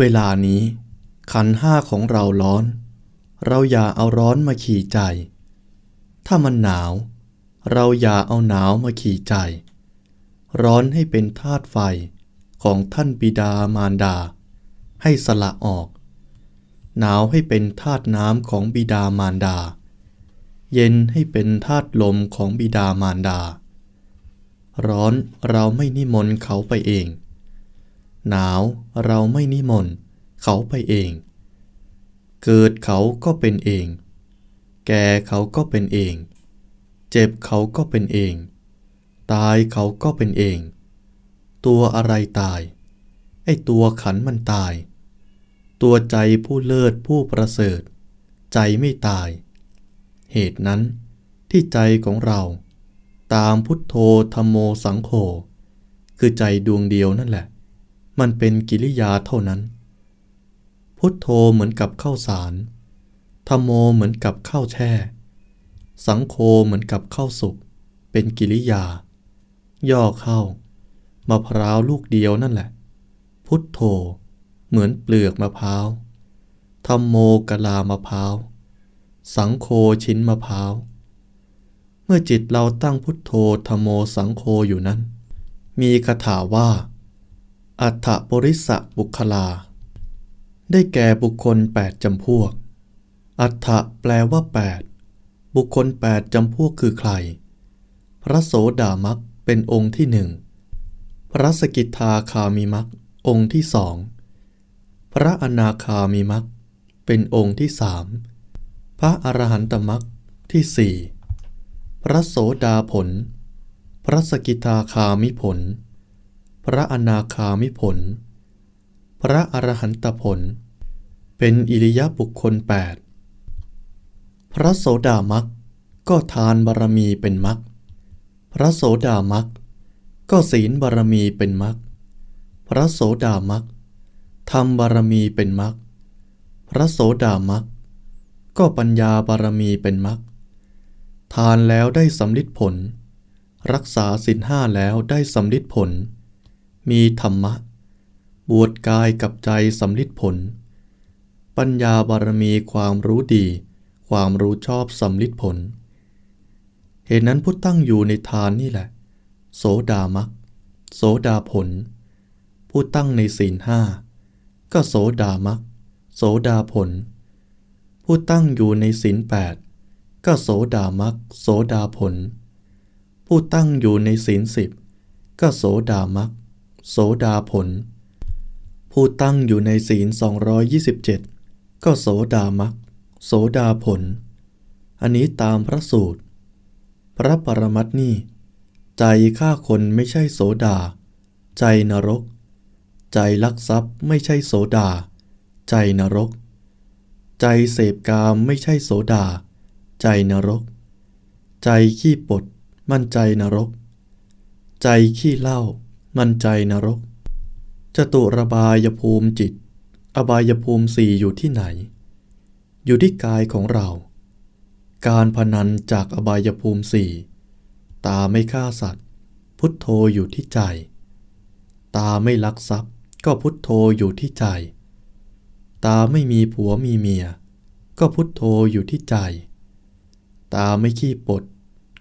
เวลานี้ขันห้าของเราร้อน เราอย่าเอาร้อนมาขี่ใจ ถ้ามันหนาว เราอย่าเอาหนาวมาขี่ใจ ร้อนให้เป็นธาตุไฟของท่านบิดามารดา ให้สละออก หนาวให้เป็นธาตุน้ำของบิดามารดา เย็นให้เป็นธาตุลมของบิดามารดา ร้อนเราไม่นิมนต์เขาไปเอง หนาวเราไม่นิมนต์ เขาไปเอง เกิดเขาก็เป็นเอง แก่เขาก็เป็นเอง เจ็บเขาก็เป็นเอง ตายเขาก็เป็นเอง ตัวอะไรตาย ไอ้ตัวขันมันตาย ตัวใจผู้เลิศผู้ประเสริฐ ใจไม่ตาย เหตุนั้นที่ใจของเราตามพุทโธธรรมโมสังโฆคือใจดวงเดียวนั่นแหละ มันเป็นกิริยาเท่านั้น พุทโธเหมือนกับข้าวสารธรรมโมเหมือนกับข้าวแช่ สังโฆเหมือนกับข้าวสุก เป็นกิริยา ย่อเข้ามะพร้าวลูกเดียวนั่นแหละ พุทโธ เหมือนเปลือกมะพร้าวธรรมโมกะลามะพร้าว สังโฆชิ้นมะพร้าว เมื่อจิตเราตั้งพุทโธธรรมโมสังโฆอยู่นั้น มีคาถาว่า อัฏฐปริสะบุคลา ได้แก่บุคคลแปดจำพวก อัฏฐะแปลว่าแปดบุคคลแปดจำพวกคือใคร พระโสดามักเป็นองค์ที่หนึ่ง พระสกิทาคามิมักองค์ที่สอง พระอนาคามิมักเป็นองค์ที่สาม พระอรหันตมักที่สี่ พระโสดาผล พระสกิทาคามิผล ระอนาคามิผล พระอรหันตผล เป็นอิริยบุคคลแปดพระโสดามักก็ทานบารมีเป็นมักพระโสดามักก็ศีลบารมีเป็นมักพระโสดามักทำบารมีเป็นมักพระโสดามักก็ปัญญาบารมีเป็นมักทานแล้วได้สำลิดผล รักษาศีลห้าแล้วได้สำลิดผล มีธรรมะ บวชกายกับใจสำลิดผล ปัญญาบารมีความรู้ดี ความรู้ชอบสำลิดผล เหตุนั้นผู้ตั้งอยู่ในทานนี่แหละ โสดามักโสดาผล ผู้ตั้งในศีลห้าก็โสดามักโสดาผล ผู้ตั้งอยู่ในศีลแปดก็โสดามักโสดาผล ผู้ตั้งอยู่ในศีลสิบก็โสดามัก โสดาผล ผู้ตั้งอยู่ในศีล 227 ก็โสดามักโสดาผล อันนี้ตามพระสูตร พระปรมัตนี่ ใจฆ่าคนไม่ใช่โสดา ใจนรก ใจลักทรัพย์ไม่ใช่โสดา ใจนรก ใจเสพกามไม่ใช่โสดา ใจนรก ใจขี้ปด มั่นใจนรก ใจขี้เหล้า มันใจนรก จตุระบายภูมิจิต อบายภูมิสี่อยู่ที่ไหน อยู่ที่กายของเรา การพนันจากอบายภูมิสี่ตาไม่ฆ่าสัตว์ พุทโธอยู่ที่ใจ ตาไม่ลักทรัพย์ ก็พุทโธอยู่ที่ใจ ตาไม่มีผัวมีเมีย ก็พุทโธอยู่ที่ใจ ตาไม่ขี้ปด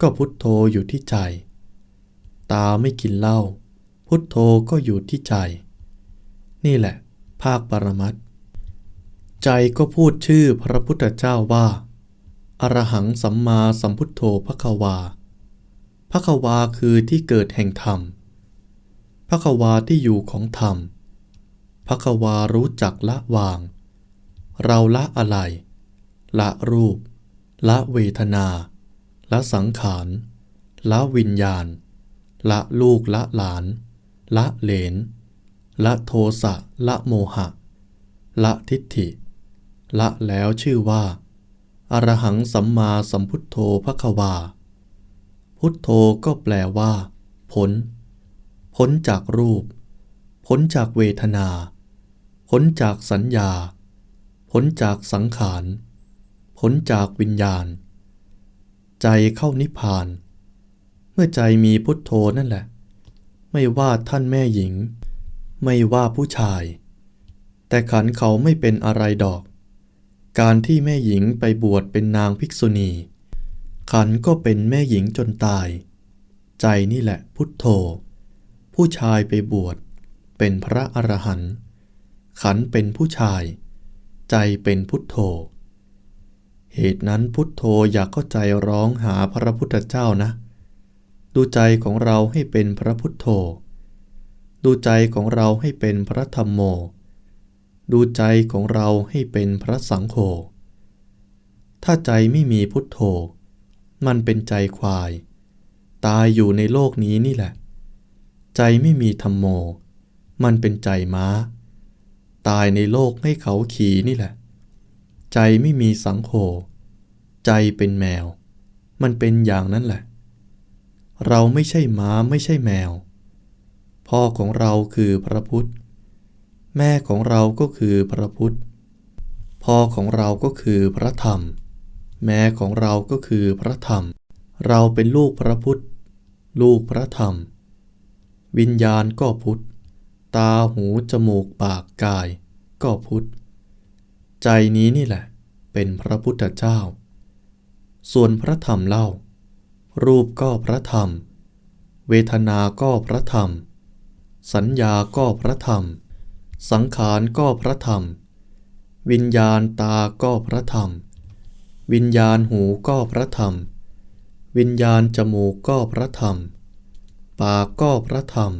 ก็พุทโธอยู่ที่ใจ ตาไม่กินเหล้า พุทโธก็อยู่ที่ใจ นี่แหละ ภาคปรมัตถ์ใจก็พูดชื่อพระพุทธเจ้าว่า อรหังสัมมาสัมพุทโธพระควาพระควาคือที่เกิดแห่งธรรมพระควาที่อยู่ของธรรมพระควารู้จักละวาง เราละอะไร ละรูป ละเวทนา ละสังขาร ละวิญญาณ ละลูกละหลาน ละเหลน ละโทสะ ละโมหะ ละทิฏฐิ ละแล้วชื่อว่า อรหังสัมมาสัมพุทโธพระควา พุทโธก็แปลว่า พ้น พ้นจากรูป พ้นจากเวทนา พ้นจากสัญญา พ้นจากสังขาร พ้นจากวิญญาณ ใจเข้านิพพาน เมื่อใจมีพุทโธนั่นแหละ ไม่ว่าท่านแม่หญิง ไม่ว่าผู้ชาย แต่ขันเขาไม่เป็นอะไรดอก การที่แม่หญิงไปบวชเป็นนางภิกษุณี ขันก็เป็นแม่หญิงจนตาย ใจนี่แหละพุทโธ ผู้ชายไปบวชเป็นพระอรหันต์ขันเป็นผู้ชาย ใจเป็นพุทโธ เหตุนั้นพุทโธอยากเข้าใจร้องหาพระพุทธเจ้านะ ดูใจของเราให้เป็นพระพุทโธ ดูใจของเราให้เป็นพระธรรมโม ดูใจของเราให้เป็นพระสังโฆ ถ้าใจไม่มีพุทโธ มันเป็นใจควาย ตายอยู่ในโลกนี้นี่แหละ ใจไม่มีธรรมโม มันเป็นใจม้า ตายในโลกให้เขาขี่นี่แหละ ใจไม่มีสังโฆ ใจเป็นแมว มันเป็นอย่างนั้นแหละ เราไม่ใช่ม้าไม่ใช่แมว พ่อของเราคือพระพุทธ แม่ของเราก็คือพระพุทธ พ่อของเราก็คือพระธรรม แม่ของเราก็คือพระธรรม เราเป็นลูกพระพุทธ ลูกพระธรรม วิญญาณก็พุทธ ตาหูจมูกปากกาย ก็พุทธ ใจนี้นี่แหละ เป็นพระพุทธเจ้า ส่วนพระธรรมเล่า รูปก็พระธรรม เวทนาก็พระธรรม สัญญาก็พระธรรม สังขารก็พระธรรม วิญญาณตาก็พระธรรม วิญญาณหูก็พระธรรม วิญญาณจมูกก็พระธรรม ปากก็พระธรรม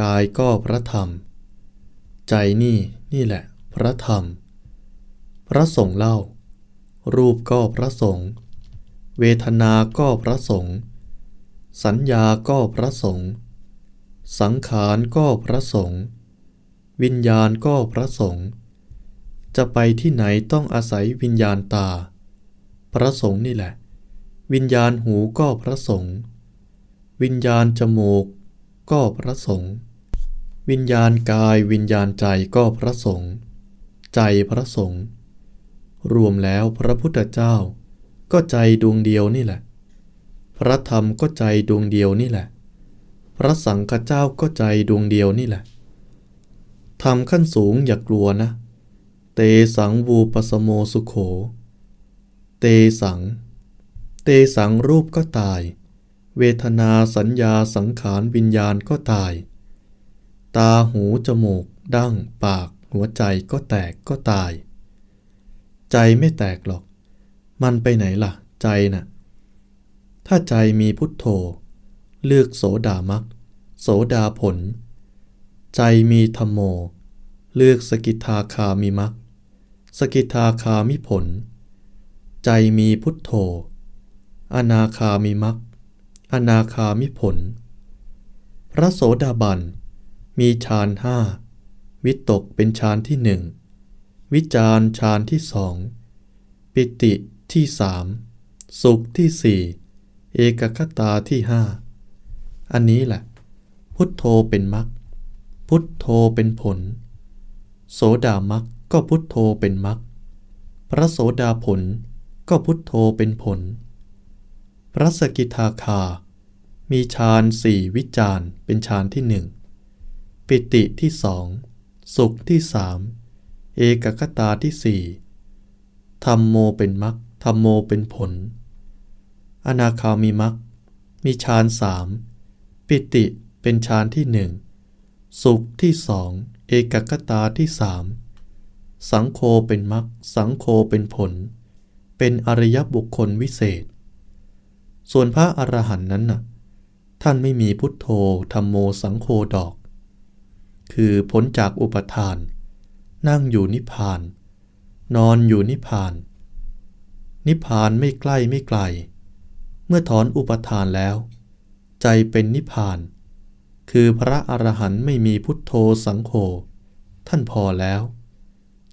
กายก็พระธรรม ใจนี่นี่แหละ พระธรรม พระสงฆ์เล่า รูปก็พระสงฆ์ เวทนาก็พระสงฆ์สัญญาก็พระสงฆ์สังขารก็พระสงฆ์วิญญาณก็พระสงฆ์จะไปที่ไหนต้องอาศัยวิญญาณตา พระสงฆ์นี่แหละ วิญญาณหูก็พระสงฆ์วิญญาณจมูกก็พระสงฆ์วิญญาณกายวิญญาณใจก็พระสงฆ์ใจพระสงฆ์รวมแล้วพระพุทธเจ้า ก็ใจดวงเดียวนี่แหละ พระธรรมก็ใจดวงเดียวนี่แหละ พระสังฆเจ้าก็ใจดวงเดียวนี่แหละทำขั้นสูงอย่ากลัวนะ เตสังวูปสโมสุโข เตสัง เตสังรูปก็ตาย เวทนาสัญญาสังขารวิญญาณก็ตาย ตาหูจมูก ดั้ง ปาก หัวใจก็แตกก็ตาย ใจไม่แตกหรอก มันไปไหนล่ะ ใจน่ะ ถ้าใจมีพุทโธ เลือกโสดามักโสดาผล ใจมีธรรมโม เลือกสกิทาคามีมักสกิทาคามิผล ใจมีพุทโธ อนาคามิมักอนาคามิผล พระโสดาบัน มีฌานห้าวิตกเป็นฌานที่หนึ่ง วิจารฌานที่สอง ปิติ ที่สามสุขที่สี่เอกคตาที่ห้าอันนี้แหละ พุทโธเป็นมักพุทโธเป็นผล โสดามักก็พุทโธเป็นมักพระโสดาผลก็พุทโธเป็นผล พระสกิทาคา มีฌานสี่วิจารเป็นฌานที่หนึ่งปิติที่สองสุขที่สามเอกคตาที่สี่ธรรมโมเป็นมัก ธรรมโมเป็นผล อนาคามีมักมีฌานสามปิติเป็นฌานที่หนึ่งสุขที่สองเอกคตาที่สามสังโฆเป็นมักสังโฆเป็นผล เป็นอริยบุคคลวิเศษ ส่วนพระอรหันต์นั้นน่ะท่านไม่มีพุทโธธรรมโมสังโฆดอก คือพ้นจากอุปทาน นั่งอยู่นิพพาน นอนอยู่นิพพาน นิพพานไม่ใกล้ไม่ไกล เมื่อถอนอุปทานแล้ว ใจเป็นนิพพาน คือพระอรหันต์ไม่มีพุทโธสังโฆท่านพอแล้ว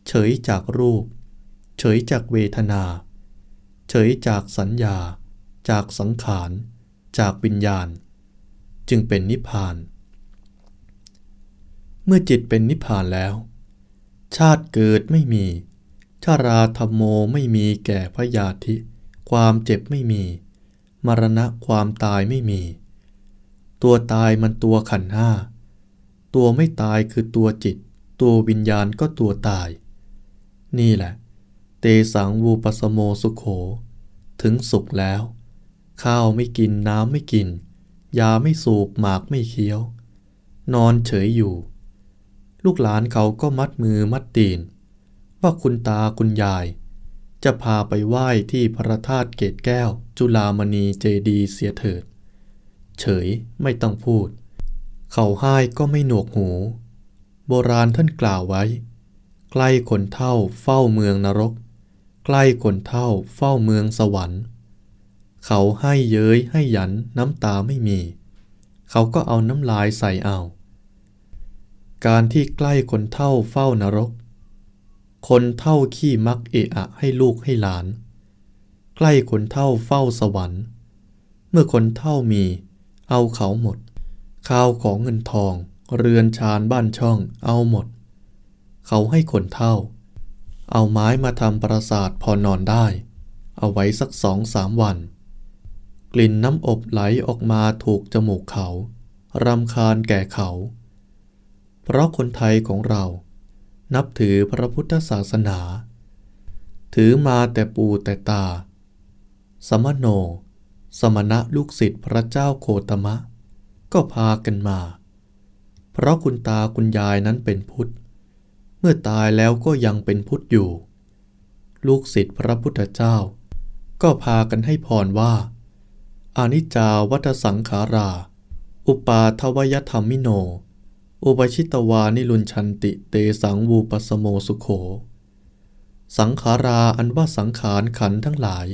เฉยจากรูป เฉยจากเวทนา เฉยจากสัญญา จากสังขาร จากวิญญาณ จึงเป็นนิพพาน เมื่อจิตเป็นนิพพานแล้ว ชาติเกิดไม่มี ชาราธรรมโมไม่มีแก่พยาธิ ความเจ็บไม่มี มรณะความตายไม่มี ตัวตายมันตัวขันห้า ตัวไม่ตายคือตัวจิต ตัววิญญาณก็ตัวตาย นี่แหละ เตสังวูปสโมสุขโข ถึงสุขแล้ว ข้าวไม่กินน้ำไม่กิน ยาไม่สูบหมากไม่เคี้ยว นอนเฉยอยู่ ลูกหลานเขาก็มัดมือมัดตีน ว่าคุณตาคุณยาย จะพาไปไหว้ที่พระธาตุเกตแก้ว จุลามณีเจดีเสียเถิด เฉยไม่ต้องพูด เขาให้ก็ไม่หนวกหู โบราณท่านกล่าวไว้ ใกล้คนเท่าเฝ้าเมืองนรก ใกล้คนเท่าเฝ้าเมืองสวรรค์ เขาให้เย้ยให้หยันน้ำตาไม่มี เขาก็เอาน้ำลายใส่เอาการที่ใกล้คนเท่าเฝ้านรก คนเท่าขี้มักเอะอะให้ลูกให้หลาน ใกล้คนเท่าเฝ้าสวรรค์ เมื่อคนเท่ามี เอาเขาหมด ข้าวของเงินทอง เรือนชานบ้านช่อง เอาหมด เขาให้คนเท่า เอาไม้มาทำปราสาทพอนอนได้ เอาไว้สักสองสามวัน กลิ่นน้ำอบไหลออกมาถูกจมูกเขา รำคาญแก่เขา เพราะคนไทยของเรา นับถือพระพุทธศาสนา ถือมาแต่ปู่แต่ตา สมโน สมณะลูกศิษย์พระเจ้าโคตมะ ก็พากันมา เพราะคุณตาคุณยายนั้นเป็นพุทธ เมื่อตายแล้วก็ยังเป็นพุทธอยู่ ลูกศิษย์พระพุทธเจ้า ก็พากันให้พรว่า อานิจจาวัฏสังขารา อุปาทวยธรรมิโน อุปชิตวานิลุนชันติเตสังวูปสโมสุโข สังขาราอันว่าสังขารขันทั้งหลาย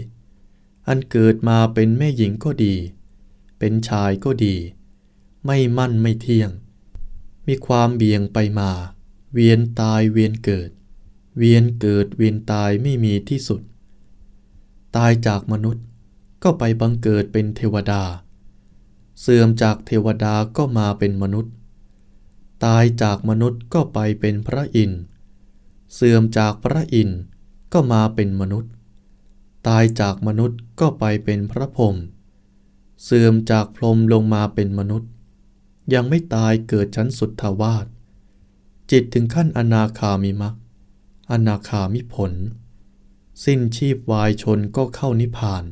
อันเกิดมาเป็นแม่หญิงก็ดี เป็นชายก็ดี ไม่มั่นไม่เที่ยง มีความเบี่ยงไปมา เวียนตายเวียนเกิด เวียนเกิดเวียนตายไม่มีที่สุด ตายจากมนุษย์ก็ไปบังเกิดเป็นเทวดา เสื่อมจากเทวดาก็มาเป็นมนุษย์ ตายจากมนุษย์ก็ไปเป็นพระอินทร์เสื่อมจากพระอินทร์ก็มาเป็นมนุษย์ ตายจากมนุษย์ก็ไปเป็นพระพรหมเสื่อมจากพรหมลงมาเป็นมนุษย์ ยังไม่ตายเกิดชั้นสุทธาวาสจิตถึงขั้นอนาคามิมักอนาคามิผล สิ้นชีพวายชนก็เข้านิพพาน